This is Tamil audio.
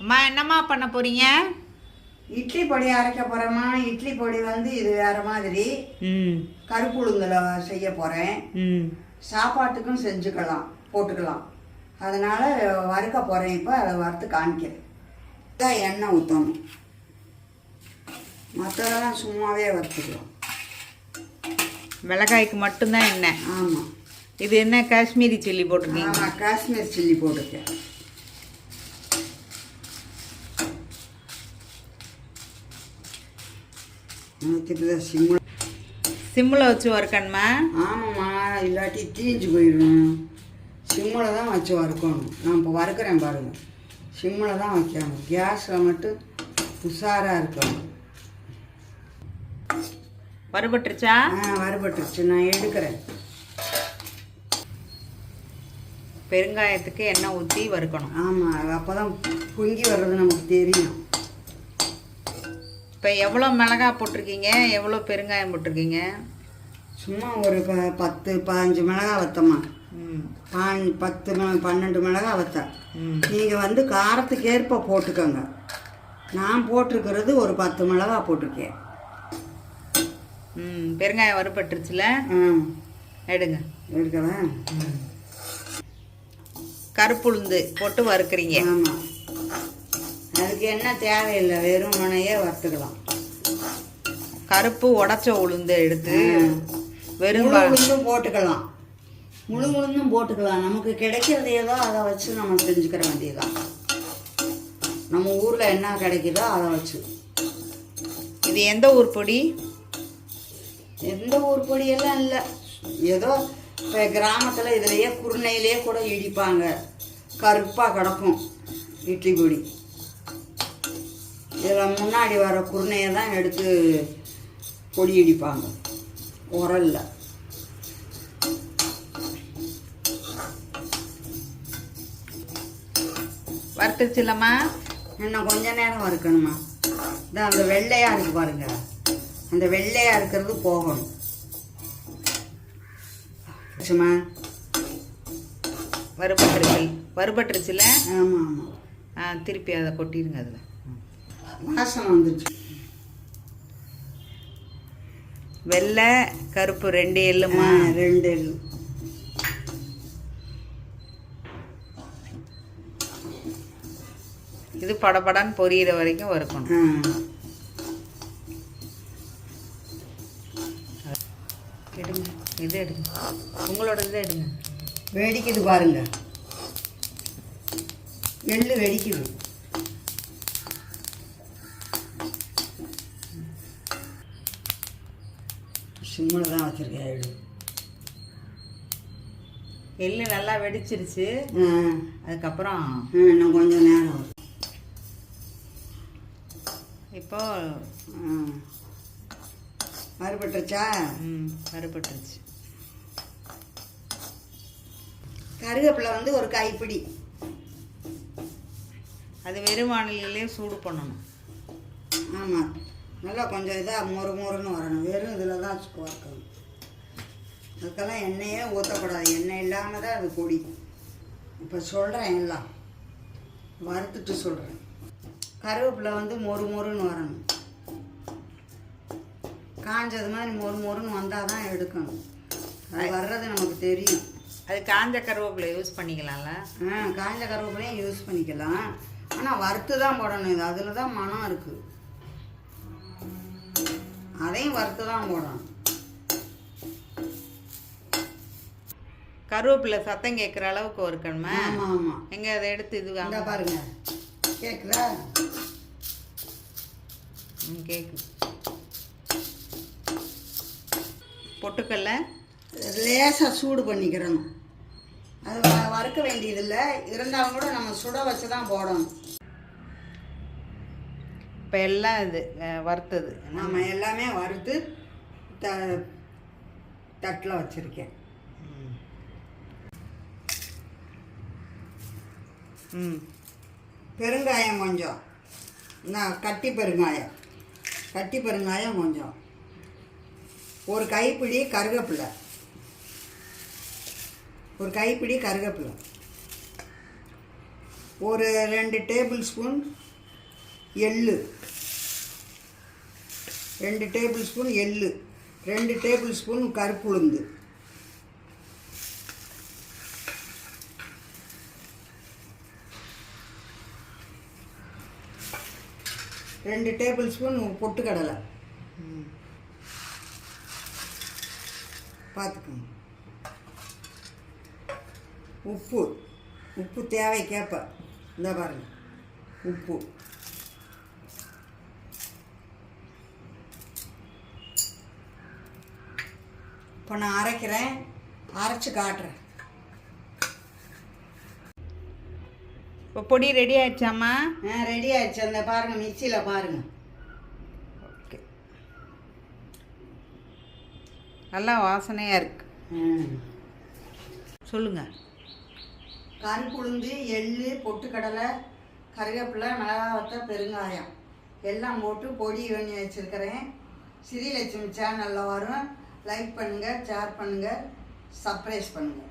அம்மா என்னம்மா பண்ண போறீங்க? இட்லி பொடி அரைக்க போகிறேம்மா இட்லி பொடி வந்து இது வேறு மாதிரி. ம். கருப்புளுந்தில் செய்ய போகிறேன் ம். சாப்பாட்டுக்கும் செஞ்சுக்கலாம் போட்டுக்கலாம். அதனால் வறுக்க போகிறேன் இப்போ அதை வறுத்து காமிக்கிறேன். இதான் எண்ணெய் ஊற்றணும் மற்றதெல்லாம் சும்மாவே வறுத்துக்கலாம். மிளகாய்க்கு மட்டும்தான் எண்ணெய்? ஆமாம் இது என்ன காஷ்மீரி சில்லி போட்டிருக்கீங்க ஆமாம் காஷ்மீர் சில்லி போட்டிருக்கேன். ஊற்றிட்டு சிம்மில் சிம்மில் வச்சு வறுக்கணுமா? ஆமாம்மா இல்லாட்டி தீஞ்சு போயிடும். சிம்மில் தான் வச்சு வறுக்கணும். நான் இப்போ வறுக்கிறேன் பாருங்கள் சிம்மில் தான் வைக்கணும். கேஸில் மட்டும் உஷாராக இருக்கணும். வறுபட்டுருச்சா? ஆ வறுபட்டுருச்சு. நான் எடுக்கிறேன். பெருங்காயத்துக்கு எண்ணெய் ஊற்றி வறுக்கணும். ஆமாம் அப்போ தான் பொங்கி வர்றது நமக்கு தெரியும். இப்போ எவ்வளோ மிளகாய் போட்டிருக்கீங்க? எவ்வளோ பெருங்காயம் போட்டிருக்கீங்க? சும்மா ஒரு ப பத்து பதினஞ்சு மிளகா வத்தம்மா. ம். பாஞ் பத்து பன்னெண்டு மிளகா வத்தேன். ம். நீங்கள் வந்து காரத்துக்கு ஏற்ப போட்டுக்கோங்க. நான் போட்டிருக்கிறது ஒரு பத்து மிளகா போட்டிருக்கேன். ம் பெருங்காயம் வறுபட்டுருச்சுல? ஆ. எடுங்க. எடுக்கவா? கருப்புளுந்து போட்டு வறுக்கிறீங்க. ஆமாம் அதுக்கு என்ன தேவையில்லை வெறும் மனையே வறுத்துக்கலாம். கருப்பு உடச்ச உளுந்து எடுத்து வெறும் உளுந்தும் போட்டுக்கலாம். முழு உளுந்தும் போட்டுக்கலாம். நமக்கு கிடைக்கிறது ஏதோ அதை வச்சு நம்ம செஞ்சுக்கிற வேண்டியதுதான். நம்ம ஊரில் என்ன கிடைக்குதோ அதை வச்சு. இது எந்த ஊர் பொடி? எந்த ஊர் பொடியெல்லாம் இல்லை. ஏதோ இப்போ கிராமத்தில் இதுலையே குருணையிலே கூட இடிப்பாங்க. கருப்பாக கிடக்கும் இட்லி பொடி. இதில் முன்னாடி வர குருணையை தான் எடுத்து பொடி இடிப்பாங்க. உரல்ல. வறுத்துருச்சுலம்மா இன்னும் கொஞ்ச நேரம் வறுக்கணுமா இந்த அந்த வெள்ளையாக இருக்கு பாருங்க. அந்த வெள்ளையாக இருக்கிறது போகணும். சும்மா வறுபட்டுருச்சு வறுபட்டுருச்சுல ஆமாம் ஆமாம் திருப்பி அதை கொட்டிடுங்க அதில். வாசனை வந்துருச்சு வெள்ளை கருப்பு ரெண்டு எள்ளுமா? ரெண்டு எள்ளு. இது படபடன்னு பொரியிற வரைக்கும் வறுக்கணும். எடுங்க. இது எடுங்க. உங்களோட இதை எடுங்க. வெடிக்குது பாருங்க. எள்ளு வெடிக்குது சிம்மில் தான் வச்சுருக்கேன் எள்ளு. எள்ளு நல்லா வெடிச்சிருச்சு. அதுக்கப்புறம் இன்னும் கொஞ்சம் நேரம். இப்போ மறுபட்டுருச்சா ம் வறுபட்டுருச்சு. கருவேப்பிலை வந்து ஒரு கைப்பிடி அது வெறும் வானிலையிலே சூடு பண்ணணும். ஆமாம் நல்லா கொஞ்சம் இதாக மொறு மொறுன்னு வரணும். வெறும் இதில் தான் வறுக்கணும் அதுக்கெல்லாம் எண்ணெயே ஊற்றக்கூடாது எண்ணெய் இல்லாமல் தான் அது பொடி இப்போ சொல்கிறேன் எல்லாம். வறுத்துட்டு சொல்கிறேன் கருவேப்பிலை வந்து மொறு மொறுன்னு வரணும். காஞ்சது மாதிரி மொறு மொறுன்னு வந்தால் தான் எடுக்கணும். அது வர்றது நமக்கு தெரியும். அது காஞ்ச கருவேப்பிலை யூஸ் பண்ணிக்கலாம்ல? ஆ காஞ்ச கருவேப்பிலையும் யூஸ் பண்ணிக்கலாம். ஆனால் வறுத்து தான் போடணும். இது அதில் தான் மனம் இருக்குது அதையும் வறுத்து தான் போடணும். கருவேப்பிலை சத்தம் கேட்குற அளவுக்கு வறுக்கணுமா. ஆமாம் ஆமாம் எங்க அதை எடுத்து இது வாங்க? பாருங்க. கேட்குதா ம் கேட்குது பொட்டுக்கல்ல? லேசாக சூடு பண்ணிக்கிறணும். அது வறுக்க வேண்டியதில்லை. இருந்தாலும் கூட நம்ம சுட வச்சு தான் போடணும். இப்போ எல்லாம் இது வறுத்தது. நம்ம எல்லாமே வறுத்து த தட்டில் வச்சுருக்கேன். ம். பெருங்காயம் கொஞ்சம். நான் கட்டி பெருங்காயம். கட்டி பெருங்காயம் கொஞ்சம். ஒரு கைப்பிடி கருவேப்பிலை ஒரு கைப்பிடி கருவேப்பிலை ஒரு ரெண்டு டேபிள் ஸ்பூன் எள்ளு. ரெண்டு டேபிள் ஸ்பூன் எள்ளு. ரெண்டு டேபிள் ஸ்பூன் கருப்புளுந்து. ரெண்டு டேபிள் ஸ்பூன் பொட்டுக்கடலை. பார்த்துக்கோங்க உப்பு. உப்பு தேவைக்கேற்ப. இந்த பாருங்க. உப்பு. இப்போ நான் அரைக்கிறேன். அரைச்சி காட்டுறேன். இப்போ பொடி ரெடி ஆயிடுச்சாம்மா? ஆ ரெடி ஆயிடுச்சு. அந்த பாருங்க மிக்சியில் பாருங்க. ஓகே. நல்லா வாசனையாக இருக்கு. சொல்லுங்கள் கருப்புளுந்து எள்ளு பொட்டுக்கடலை கருவேப்பிலை மிளகாவத்தை பெருங்காயம். எல்லாம் போட்டு பொடி பண்ணி வச்சுருக்கிறேன். ஸ்ரீலட்சுமி சேனலில் வரும். லைக் பண்ணுங்கள் ஷேர் பண்ணுங்கள் சப்ரைஸ் பண்ணுங்கள்